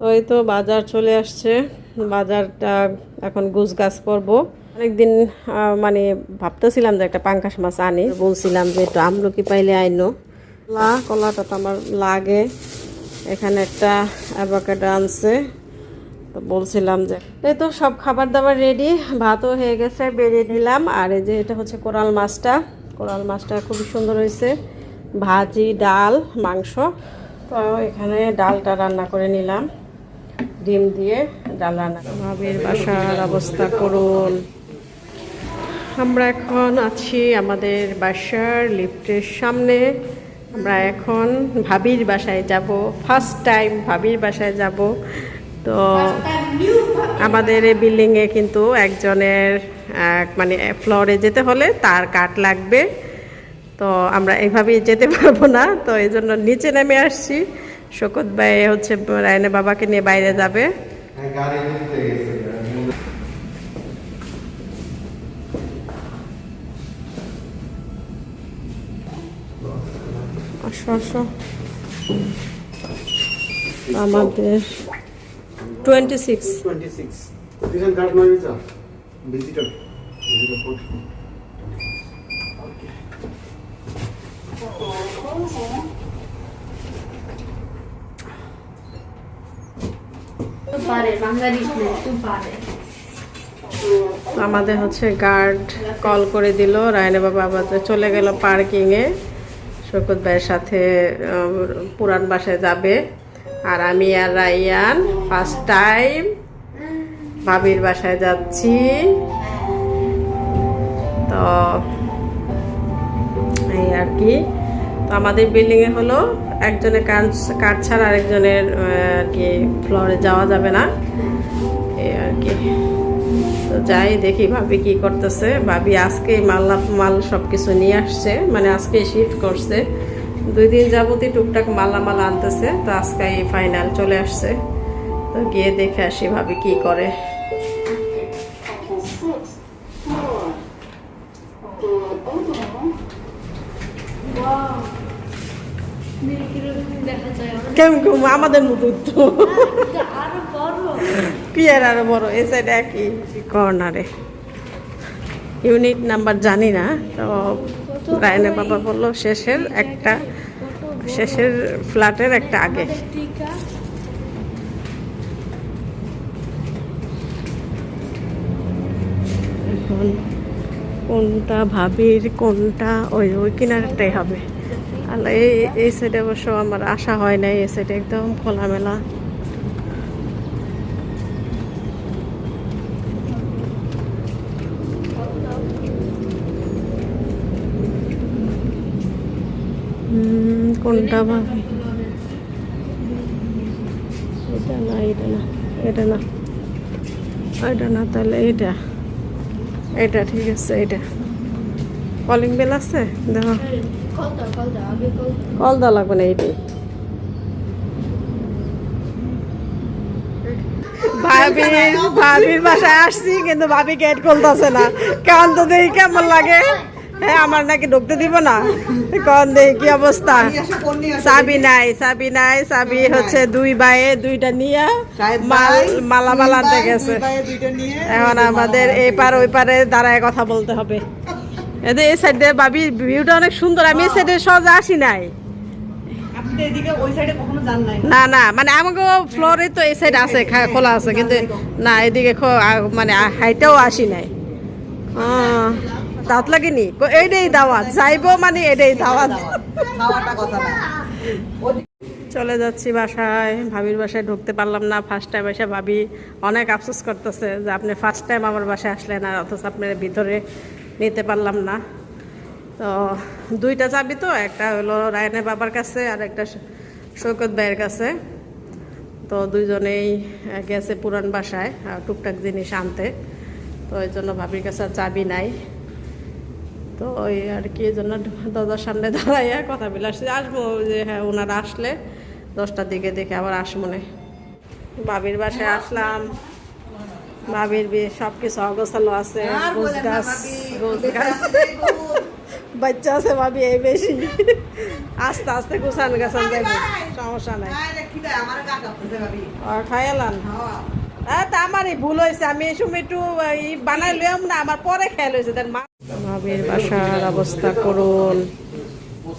ওই তো বাজার চলে আসছে। বাজারটা এখন গুছ গাছ করব। অনেকদিন মানে ভাবতেছিলাম যে একটা পাঙ্কাশ মাছ আনি। বলছিলাম যে একটু আমলকি পাইলে আইনো। কলা, কলাটা তো আমার লাগে। এখানে একটা অ্যাভোকাডো আনছে। তো বলছিলাম যে, এই তো সব খাবার দাবার রেডি ভাতও হয়ে গেছে বেরিয়ে নিলাম। আর এই যে এটা হচ্ছে কোরাল মাছটা। কোরাল মাছটা খুবই সুন্দর হয়েছে। ভাজি, ডাল, মাংস। তো এখানে ডালটা রান্না করে নিলাম। ডিম দিয়ে ডাল রান্না ভাবির বাসার অবস্থা করুন। আমরা এখন আছি আমাদের বাসার লিফটের সামনে। আমরা এখন ভাবির বাসায় যাব। ফার্স্ট টাইম ভাবির বাসায় যাব। তো আমাদের এই বিল্ডিংয়ে কিন্তু একজনের মানে ফ্লোরে যেতে হলে তার কাঠ লাগবে। তো আমরা এইভাবেই যেতে পারব না। তো এই জন্য নিচে নেমে আসছি। শকত ভাই হচ্ছে রায়না বাবাকে নিয়ে বাইরে যাবে। আমাদের twenty six 26 Vision card no আমাদের হচ্ছে গার্ড কল করে দিল, রায়না বাবা আবার চলে গেল পার্কিংয়ে শকত ভাইয়ের সাথে পুরান বাসায় যাবে। আর আমি আর রাইয়ান ফার্স্ট টাইম ভাবির বাসায় যাচ্ছি। তো এই আর কি। তো আমাদের বিল্ডিংয়ে হলো একজনের কাজ কাঠ ছাড়া আরেকজনের আর কি ফ্লোরে যাওয়া যাবে না। এই আর কি। তো যাই দেখি ভাবি কি করতেছে। ভাবি আজকে মাল মাল সব কিছু নিয়ে আসছে মানে আজকে শিফট করছে। দুই দিন যাবতই টুকটাক মালামাল আনতেছে, তো আজকে ফাইনাল চলে আসছে। তো গিয়ে দেখে আসি ভাবি কি করে মেয়ে কীরকম দেখা যায় অনেক কেমন কেমন? আমাদের মতো তো। কি আর আরও বড়? এই সাইডে একই কর্নারে ইউনিট নাম্বার জানি না, তো রায়না বাবা বলল শেষের একটা, শেষের ফ্ল্যাটের একটা আগে। কোনটা ভাবির, কোনটা ওই ওই কিনারটাই হবে। আর এই এই সাইডে অবশ্য আমার আশা হয় নাই, এই সাইডে একদম খোলামেলা। কোনটা এটা না এটা না এটা না। এটা না, তাহলে এটা এটা ঠিক আছে এটা কলিং বেল আছে? দেখো কল দাও কল দাও আগে কল দাও কল দেওয়া লাগবে না এইটাই ভাবির ভাবির বাসায় আসছি কিন্তু ভাবি গেট খুলতেছে না। কারণ তো দেখি কেমন লাগে। হ্যাঁ আমার নাকি ঢুকতে দিব না। কন দেখি কি অবস্থা। চাবি নাই চাবি নাই চাবি হচ্ছে দুই বায়ে দুইটা নিয়ে মাল মালামাল আনতে গেছে। এখন আমাদের এই পার ওই পারে দাঁড়ায় কথা বলতে হবে। এদের এই সাইডে ভাবি ভিউটা অনেক সুন্দর আমি এই সাইডে সহজে আসি নাই। না? না মানে আমাকে ফ্লোরে তো এই সাইড আছে খোলা আছে কিন্তু না এদিকে মানে হাইটেও আসি নাই। দাঁত লাগেনি? কো- এইটাই দাওয়াত যাইবো মানে এটাই দাওয়াত। কথা চলে যাচ্ছি বাসায় ভাবির বাসায় ঢুকতে পারলাম না ফার্স্ট টাইম এসে ভাবি অনেক আফসোস করতেছে যে আপনি ফার্স্ট টাইম আমার বাসায় আসলেন আর অথচ আপনার ভিতরে নিতে পারলাম না। তো দুইটা চাবি তো, একটা হলো রায়নের বাবার কাছে আর একটা সৈকত ভাইয়ের কাছে। তো দুইজনেই গেছে পুরান বাসায় টুকটাক জিনিস আনতে। তো ওই জন্য ভাবির কাছে চাবি নাই। তো ওই আর কি জন্য দরজার সামনে দাঁড়াইয়া কথা বলে আসছি। আসব যে হ্যাঁ ওনারা আসলে দশটার দিকে দেখে আবার আসমনে বাবির বাসায় আসলাম। বাবির বিয়ে সব কিছু অগোছালো আছে গোছ গাছ গোছ গাছ। বাচ্চা আছে ভাবি এই বেশি। আস্তে আস্তে গুছান গাছান যাইব। সমস্যা নাই। খাইলাম হ্যাঁ। তা আমারই ভুল হয়েছে আমি এই সময় একটু বানাই লইম না আমার পরে খেয়াল হয়েছে তার মা ভাবির বাসার অবস্থা করুন।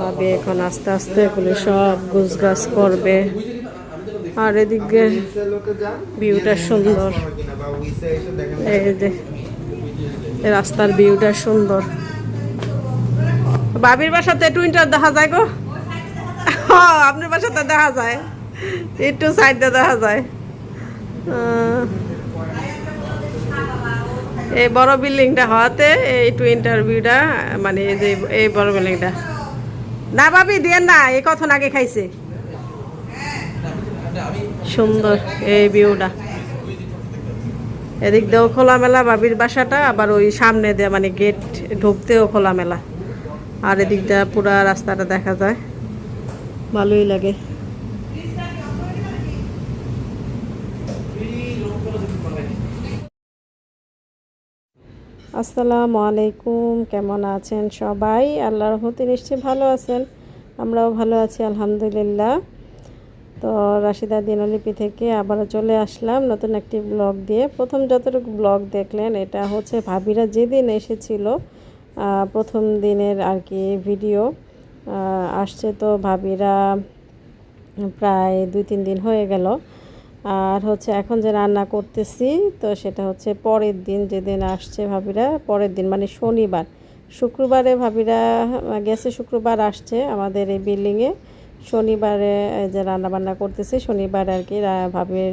ভাবি এখন আস্তে আস্তে এগুলো সব গুছ গাছ করবে। আর এদিকে ভিউটা সুন্দর। এই যে রাস্তার ভিউটা সুন্দর। বাবির বাসাতে টুইন্টার দেখা যায় গো। আপনার বাসাতে দেখা যায়। একটু সাইডে দেখা যায়। এই বড় বিল্ডিংটা হওয়াতে এই টুইন্টার ভিউটা মানে এই যে, এই বড় বিল্ডিংটা। না ভাবি দিয়ে না, এই কখন আগে খাইছে। সুন্দর এই ভিউটা এদিক দিয়েও খোলামেলা বাবির বাসাটা, আবার ওই সামনে দিয়ে মানে গেট ঢুকতেও খোলামেলা। আর এদিক দিয়ে পুরা রাস্তাটা দেখা যায়। ভালোই লাগে। আসসালামু আলাইকুম, কেমন আছেন সবাই? আল্লাহর রহমতে নিশ্চয়ই ভালো আছেন। আমরাও ভালো আছি, আলহামদুলিল্লাহ। তো রাশিদা দিনলিপি থেকে আবারও চলে আসলাম নতুন একটি ব্লগ দিয়ে। প্রথম যতটুকু ব্লগ দেখলেন, এটা হচ্ছে ভাবিরা যেদিন এসেছিল প্রথম দিনের আর কি ভিডিও আসছে তো ভাবিরা প্রায় দুই তিন দিন হয়ে গেল। আর হচ্ছে এখন যে রান্না করতেছি, তো সেটা হচ্ছে পরের দিন যেদিন আসছে ভাবিরা, পরের দিন মানে শনিবার। শুক্রবারে ভাবিরা, গেছে শুক্রবার আসছে আমাদের এই বিল্ডিংয়ে। শনিবারে যে রান্না বান্না করতেছি, শনিবার আর কি ভাবির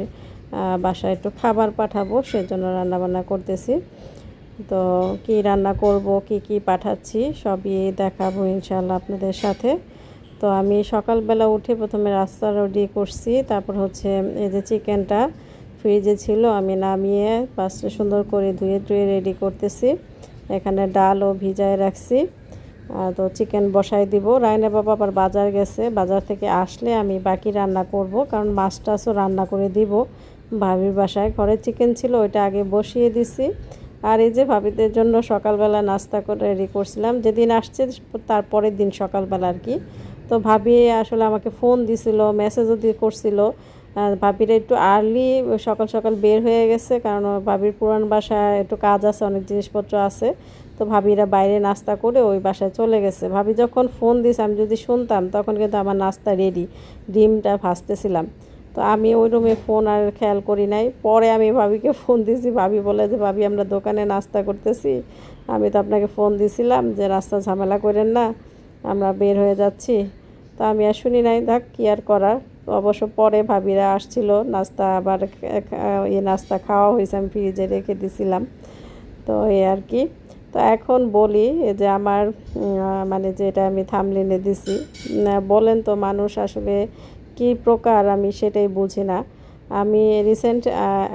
বাসায় একটু খাবার পাঠাবো, সেজন্য রান্না বান্না করতেছি। তো কি রান্না করব, কি কি পাঠাচ্ছি, সবই দেখাবো ইনশাল্লাহ আপনাদের সাথে। তো আমি সকালবেলা উঠে প্রথমে রাস্তা রেডি করছি, তারপর হচ্ছে এই যে চিকেনটা ফ্রিজে ছিল, আমি নামিয়ে পাঁচটা সুন্দর করে ধুয়ে ধুয়ে রেডি করতেছি। এখানে ডালও ভিজায় রাখছি। তো চিকেন বসাই দিব। রায়না বাবা আবার বাজার গেছে। বাজার থেকে আসলে আমি বাকি রান্না করব, কারণ মাছ টাছও রান্না করে দিব ভাবির বাসায়। ঘরে চিকেন ছিল, ওইটা আগে বসিয়ে দিছি। আর এই যে ভাবিদের জন্য সকালবেলা নাস্তা করে রেডি করছিলাম। যেদিন আসছে তার পরের দিন সকালবেলা আর কি। তো ভাবি আসলে আমাকে ফোন দিছিল মেসেজও দিয়ে করছিল। ভাবিরা একটু আর্লি সকাল সকাল বের হয়ে গেছে, কারণ ভাবির পুরান বাসায় একটু কাজ আছে, অনেক জিনিসপত্র আছে। তো ভাবিরা বাইরে নাস্তা করে ওই বাসায় চলে গেছে। ভাবি যখন ফোন দিছে, আমি যদি শুনতাম, তখন কিন্তু আমার নাস্তা রেডি ডিমটা ভাজতেছিলাম। তো আমি ওই রুমে ফোন আর খেয়াল করি নাই। পরে আমি ভাবিকে ফোন দিয়েছি ভাবি বলে যে, ভাবি, আমরা দোকানে নাস্তা করতেছি। আমি তো আপনাকে ফোন দিছিলাম যে, রাস্তা ঝামেলা করেন না, আমরা বের হয়ে যাচ্ছি। তো আমি আর শুনি নাই থাক কী আর করার। অবশ্য পরে ভাবিরা আসছিল, নাস্তা আবার ইয়ে নাস্তা খাওয়া হয়েছে, আমি ফ্রিজে রেখে দিছিলাম। তো এই আর কি। তো এখন বলি যে আমার মানে যেটা আমি থামলিনে দিছি বলেন তো মানুষ আসলে কি প্রকার আমি সেটাই বুঝি না। আমি রিসেন্ট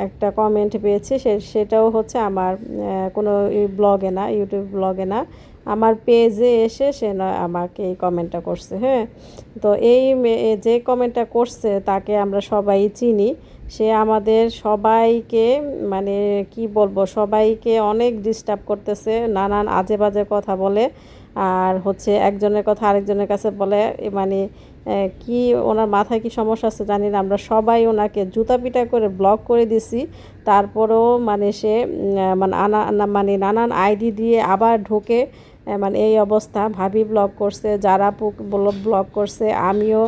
একটা কমেন্ট পেয়েছি সেটাও হচ্ছে আমার কোনো ব্লগে না ইউটিউব ব্লগে না, আমার পেজে এসে সে আমাকে এই কমেন্টটা করছে হ্যাঁ? তো এই যে কমেন্টটা করছে তাকে আমরা সবাই চিনি। সে আমাদের সবাইকে মানে কি বলব, সবাইকে অনেক ডিস্টার্ব করতেছে, নানান আজে বাজে কথা বলে। আর হচ্ছে একজনের কথা আরেকজনের কাছে বলে মানে কি ওনার মাথায় কি সমস্যা আছে জানি না, আমরা সবাই ওনাকে জুতা পিটা করে ব্লক করে দিছি। তারপরেও মানে সে মানে আনা মানে নানান আইডি দিয়ে আবার ঢোকে মানে এই অবস্থা। ভাবি ব্লক করছে যারা ব্লক করছে, আমিও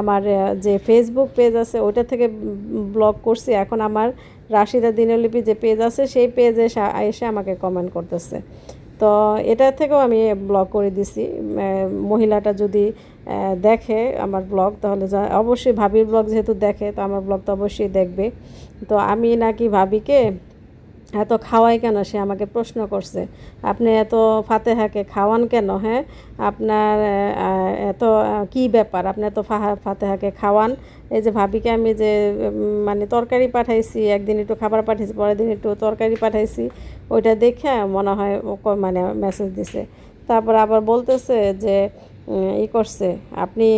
আমার যে ফেসবুক পেজ আছে, ওইটা থেকে ব্লগ করছি। এখন আমার রাশিদা দিনলিপি যে পেজ আছে, সেই পেজে এসে আমাকে কমেন্ট করতেছে। তো এটা থেকেও আমি ব্লগ করে দিছি। মহিলাটা যদি দেখে আমার ব্লগ তাহলে অবশ্যই ভাবির ব্লগ যেহেতু দেখে, তো আমার ব্লগ তো অবশ্যই দেখবে। তো আমি নাকি ভাবিকে এত খাওয়াই কেন? সে আমাকে প্রশ্ন করছে। আপনি এত ফাতেহাকে খাওয়ান কেন হ্যাঁ? আপনার এত কি ব্যাপার? আপনি এত ফাতেহাকে খাওয়ান? এই যে ভাবিকে আমি যে মানে তরকারি পাঠাইছি, একদিন একটু খাবার পাঠিয়েছি পরের দিন একটু তরকারি পাঠাইছি, ওইটা দেখে মনে হয় মানে মেসেজ দিছে। তারপর আবার বলতেছে যে ই করছে, আপনি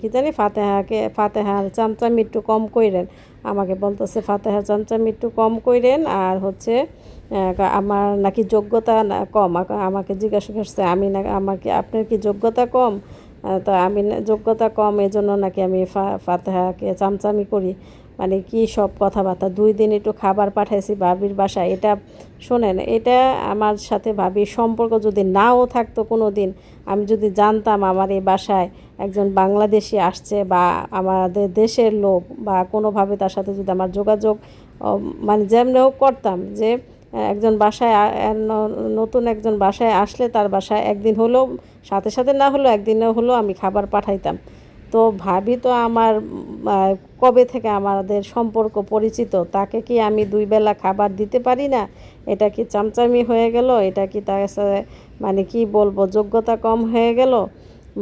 কি জানি ফাতেহাকে, ফাতেহার চামচামি একটু কম কইরেন। আমাকে বলতেছে, ফাতেহা চামচামি একটু কম করেন আর হচ্ছে আমার নাকি যোগ্যতা কম। আমাকে জিজ্ঞাসা করছে, আমি না, আমাকে, আপনার কি যোগ্যতা কম? তো আমি যোগ্যতা কম এজন্য জন্য নাকি আমি ফা- ফাতেহাকে চামচামি করি। মানে কি সব কথাবার্তা? দুই দিন একটু খাবার পাঠাইছি ভাবির বাসায়। এটা শোনেন, এটা আমার সাথে ভাবির সম্পর্ক যদি নাও থাকতো কোনো দিন আমি যদি জানতাম আমার এই বাসায় একজন বাংলাদেশি আসছে বা আমাদের দেশের লোক বা কোনোভাবে তার সাথে যদি আমার যোগাযোগ মানে যেমন হোক করতাম যে, একজন বাসায় নতুন একজন বাসায় আসলে তার বাসায় একদিন হলেও, সাথে সাথে না হলেও একদিনে হলেও আমি খাবার পাঠাইতাম। তো ভাবি তো আমার কবে থেকে আমাদের সম্পর্ক পরিচিত? তাকে কি আমি দুই বেলা খাবার দিতে পারি না? এটা কি চামচামি হয়ে গেল? এটা কি তার সাথে মানে কি বলব, যোগ্যতা কম হয়ে গেল?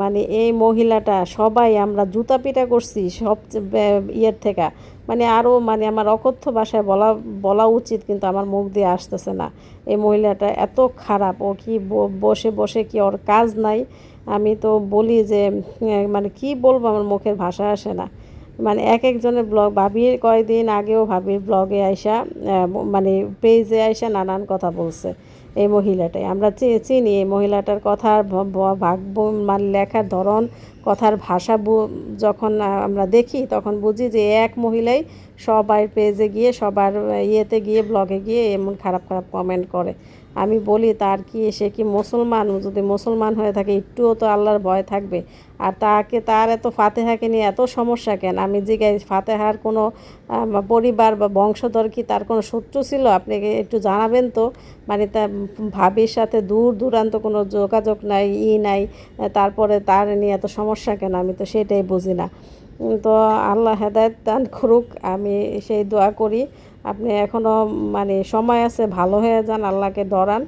মানে এই মহিলাটা সবাই আমরা জুতা পিটা করছি সব ইয়ের থেকে। মানে আরও মানে আমার অকথ্য ভাষায় বলা বলা উচিত, কিন্তু আমার মুখ দিয়ে আসতেছে না। এই মহিলাটা এত খারাপ, ও কি বসে বসে কি ওর কাজ নাই? আমি তো বলি যে মানে কি বলব, আমার মুখের ভাষা আসে না। মানে এক একজনের ব্লগ, ভাবির কয়েকদিন আগেও ভাবির ব্লগে আইসা মানে পেজে আইসা নানান কথা বলছে। এই মহিলাটাই। আমরা চিনি এই মহিলাটার কথার ভাগ মানে লেখার ধরন, কথার ভাষা যখন আমরা দেখি তখন বুঝি যে এক মহিলাই সবার পেজে গিয়ে, সবার ইয়েতে গিয়ে ব্লগে গিয়ে এমন খারাপ খারাপ কমেন্ট করে। আমি বলি, তার কি, সে কি মুসলমান? যদি মুসলমান হয়ে থাকে, একটুও তো আল্লাহর ভয় থাকবে। আর তাকে, তার এত ফাতেহাকে নিয়ে এত সমস্যা কেন? আমি জিজ্ঞাসা ফাতেহার কোনো পরিবার বা বংশধর কি তার কোনো শত্রু ছিল? আপনি একটু জানাবেন তো? মানে তার ভাবির সাথে দূর দূরান্ত কোনো যোগাযোগ নাই, ই নাই, তারপরে তার নিয়ে এত সমস্যা কেন? আমি তো সেটাই বুঝি না। তো আল্লাহ হেদায়ত দান করুক, আমি সেই দোয়া করি। আপনি এখনও মানে সময় আছে, ভালো হয়ে যান, আল্লাহকে ডরান।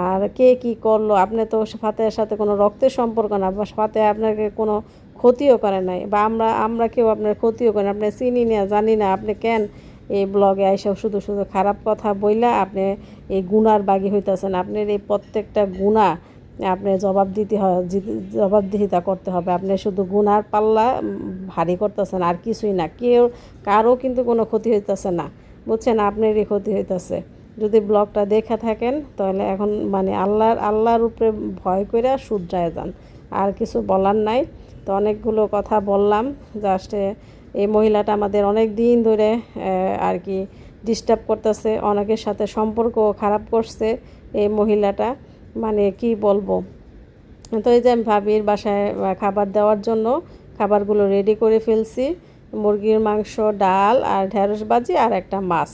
আর কে কি করল, আপনি তো ফাতেহার সাথে কোনো রক্তের সম্পর্ক না, বা ফাতে আপনাকে কোনো ক্ষতিও করে নাই, বা আমরা আমরা কেউ আপনার ক্ষতিও করি আপনি চিনি না, জানি না, আপনি কেন এই ব্লগে এসে শুধু শুধু খারাপ কথা বইলা আপনি এই গুনার বাগি হইতেছেন। আপনার এই প্রত্যেকটা গুণা আপনি জবাব দিতে হয় জবাবদিহিতা করতে হবে। আপনি শুধু গুনার পাল্লা ভারী করতেছেন, আর কিছুই না। কেউ কারও কিন্তু কোনো ক্ষতি হইতেছে না। বুঝছেন? আপনারই ক্ষতি হইতেছে। যদি ব্লগটা দেখে থাকেন, তাহলে এখন মানে আল্লাহর আল্লাহর উপরে ভয় করে শুধরায় যান। আর কিছু বলার নাই। তো অনেকগুলো কথা বললাম। জাস্টে এই মহিলাটা আমাদের অনেক দিন ধরে আর কি ডিস্টার্ব করতেছে। অনেকের সাথে সম্পর্ক খারাপ করছে এই মহিলাটা। মানে কি বলব? তো এই যে আমি ভাবির বাসায় খাবার দেওয়ার জন্য খাবারগুলো রেডি করে ফেলছি। মুরগির মাংস, ডাল আর ঢেঁড়স বাজি আর একটা মাছ।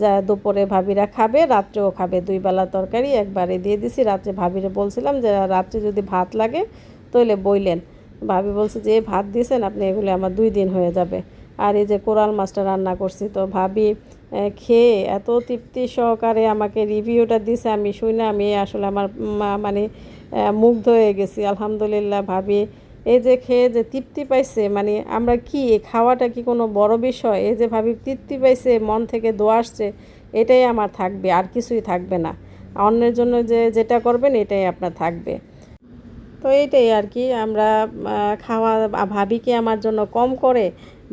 যা দুপুরে ভাবিরা খাবে, রাত্রেও খাবে। দুই বেলা তরকারি একবারে দিয়ে দিছি। রাত্রে ভাবিরে বলছিলাম যে, রাত্রে যদি ভাত লাগে তাহলে বইলেন। ভাবি বলছে যে ভাত দিয়েছেন আপনি, এগুলো আমার দুই দিন হয়ে যাবে। আর এই যে কোরাল মাছটা রান্না করছি, তো ভাবি খেয়ে এত তৃপ্তি সহকারে আমাকে রিভিউটা দিছে, আমি শুনে আমি আসলে আমার মানে মুগ্ধ হয়ে গেছি। আলহামদুলিল্লাহ ভাবি, এই যে খেয়ে যে তৃপ্তি পাইছে মানে আমরা কি খাওয়াটা কি কোনো বড় বিষয়? এই যে ভাবি তৃপ্তি পাইছে, মন থেকে দোয়া আসছে, এটাই আমার থাকবে, আর কিছুই থাকবে না। অন্যের জন্য যে যেটা করবেন, এটাই আপনার থাকবে। তো এইটাই আর কি, আমরা খাওয়া ভাবি কি আমার জন্য কম করে,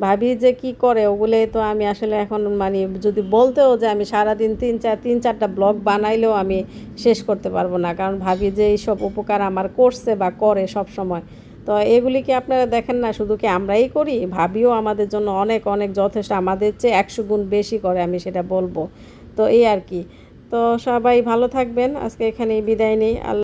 ভাবি যে কি করে ওগুলো তো আমি আসলে এখন মানে যদি বলতেও যে আমি সারাদিন তিন চার, তিন চারটা ব্লগ বানাইলেও আমি শেষ করতে পারব না। কারণ ভাবি যে এইসব উপকার আমার করছে বা করে সব সময়। তো এগুলি কি আপনারা দেখেন না? শুধু কি আমরাই করি? ভাবিও আমাদের জন্য অনেক অনেক যথেষ্ট। আমাদের চেয়ে একশো গুণ বেশি করে আমি সেটা বলব। তো এই আর কি। তো সবাই ভালো থাকবেন। আজকে এখানেই বিদায় নেই। আল্লাহ